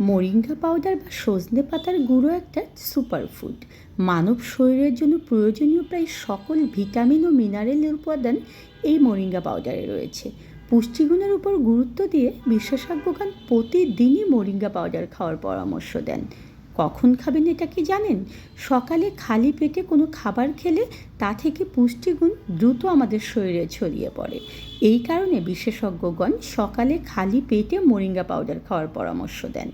Moringa powder বা সজনে পাতার গুঁড়ো একটা সুপারফুড মানব শরীরের জন্য প্রয়োজনীয় প্রায় সকল ভিটামিন ও মিনারেল উপাদান এই মোরিঙ্গা পাউডারে রয়েছে। পুষ্টিগুণের উপর গুরুত্ব দিয়ে বিশেষজ্ঞগণ প্রতিদিনই মোরিঙ্গা পাউডার খাওয়ার পরামর্শ দেন। কখন খাবেন এটা কি জানেন? সকালে খালি পেটে কোনো খাবার খেলে তা থেকে পুষ্টিগুণ দ্রুত আমাদের শরীরে ছড়িয়ে পড়ে। এই কারণে বিশেষজ্ঞগণ সকালে খালি পেটে মোরিঙ্গা পাউডার খাওয়ার পরামর্শ দেন।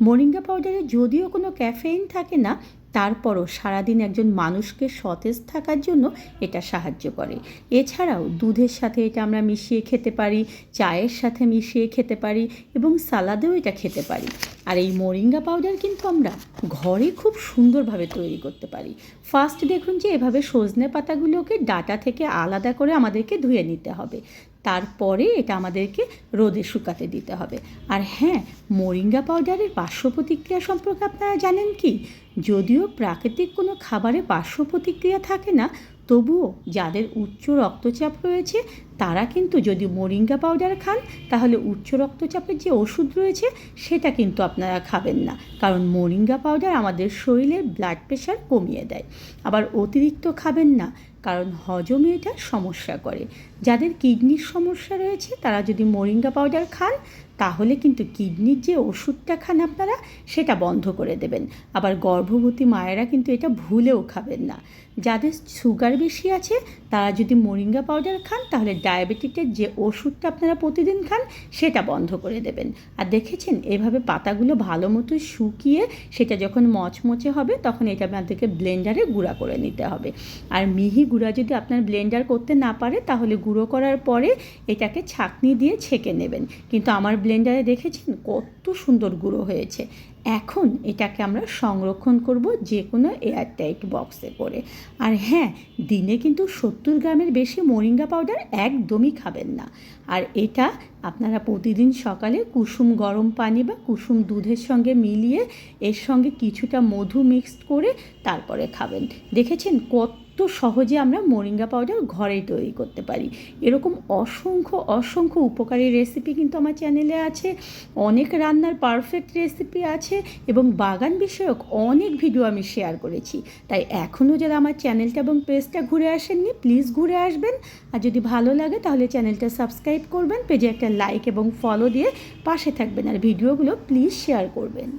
মোরিঙ্গা পাউডারে যদিও কোনো ক্যাফেইন থাকে না তারপরও সারাদিন একজন মানুষকে সতেজ থাকার জন্য এটা সাহায্য করে। এছাড়াও দুধের সাথে এটা আমরা মিশিয়ে খেতে পারি, চায়ের সাথে মিশিয়ে খেতে পারি এবং সালাদেও এটা খেতে পারি। আর এই মোরিঙ্গা পাউডার কিন্তু আমরা ঘরে খুব সুন্দরভাবে তৈরি করতে পারি। ফার্স্ট দেখুন যে এভাবে সজনে পাতাগুলোকে ডাটা থেকে আলাদা করে আমাদেরকে ধুয়ে নিতে হবে। তারপরে এটা আমাদেরকে রোদে শুকাতে দিতে হবে। আর হ্যাঁ মোরিঙ্গা পাউডারের পার্শ্ব প্রতিক্রিয়া সম্পর্কে আপনারা জানেন কি? যদিও প্রাকৃতিক কোনো খাবারে পার্শ্ব প্রতিক্রিয়া থাকে না, তবুও যাদের উচ্চ রক্তচাপ রয়েছে, তারা কিন্তু যদি মোরিঙ্গা পাউডার খান, তাহলে উচ্চ রক্তচাপের যে ওষুধ রয়েছে, সেটা কিন্তু আপনারা খাবেন না। কারণ মোরিঙ্গা পাউডার আমাদের শরীরে ব্লাড প্রেশার কমিয়ে দেয়। আবার অতিরিক্ত খাবেন না। কারণ হজমে এটা সমস্যা করে। যাদের কিডনির সমস্যা রয়েছে, তারা যদি মোরিঙ্গা পাউডার খান, তাহলে কিন্তু কিডনির যে ওষুধটা খান আপনারা, সেটা বন্ধ করে দেবেন। আবার গর্ভবতী মায়েরা কিন্তু এটা ভুলেও খাবেন না। যাদের সুগার বেশি আছে, তারা যদি মোরিঙ্গা পাউডার খান, তাহলে ডায়াবেটিকের যে ওষুধটা আপনারা প্রতিদিন খান, সেটা বন্ধ করে দেবেন। আর দেখেছেন, এভাবে পাতাগুলো ভালো মতো শুকিয়ে, সেটা যখন মচমচে হবে, তখন এটা আপনাদেরকে ব্লেন্ডারে গুঁড়া করে নিতে হবে। আর মিহি গুঁড়া যদি আপনার ব্লেন্ডার করতে না পারে, তাহলে গুঁড়ো করার পরে এটাকে ছাঁকনি দিয়ে ছেঁকে নেবেন। কিন্তু আমার ব্লেন্ডারে দেখেছেন? কত সুন্দর গুঁড়ো হয়েছে। এখন এটাকে আমরা সংরক্ষণ করব যে কোনো এয়ারটাইট বক্সে করে। আর হ্যাঁ দিনে কিন্তু সত্তর গ্রামের বেশি মোরিঙ্গা পাউডার একদমই খাবেন না। আর এটা আপনারা প্রতিদিন সকালে কুসুম গরম পানি বা কুসুম দুধের সঙ্গে মিলিয়ে এর সঙ্গে কিছুটা মধু মিক্সড করে তারপরে খাবেন। দেখেছেন কত সহজে আমরা মোরিঙ্গা পাউডার ঘরেই তৈরি করতে পারি। এরকম অসংখ্য অসংখ্য উপকারী রেসিপি কিন্তু আমার চ্যানেলে আছে। অনেক রান্নার পারফেক্ট রেসিপি আছে এবং বাগান বিষয়ক অনেক ভিডিও আমি শেয়ার করেছি। তাই এখনও যারা আমার চ্যানেলটা এবং পেজটা ঘুরে আসেননি প্লিজ ঘুরে আসবেন। আর যদি ভালো লাগে তাহলে চ্যানেলটা সাবস্ক্রাইব করবেন পেজে একটা লাইক এবং ফলো দিয়ে পাশে থাকবেন। আর ভিডিওগুলো প্লিজ শেয়ার করবেন।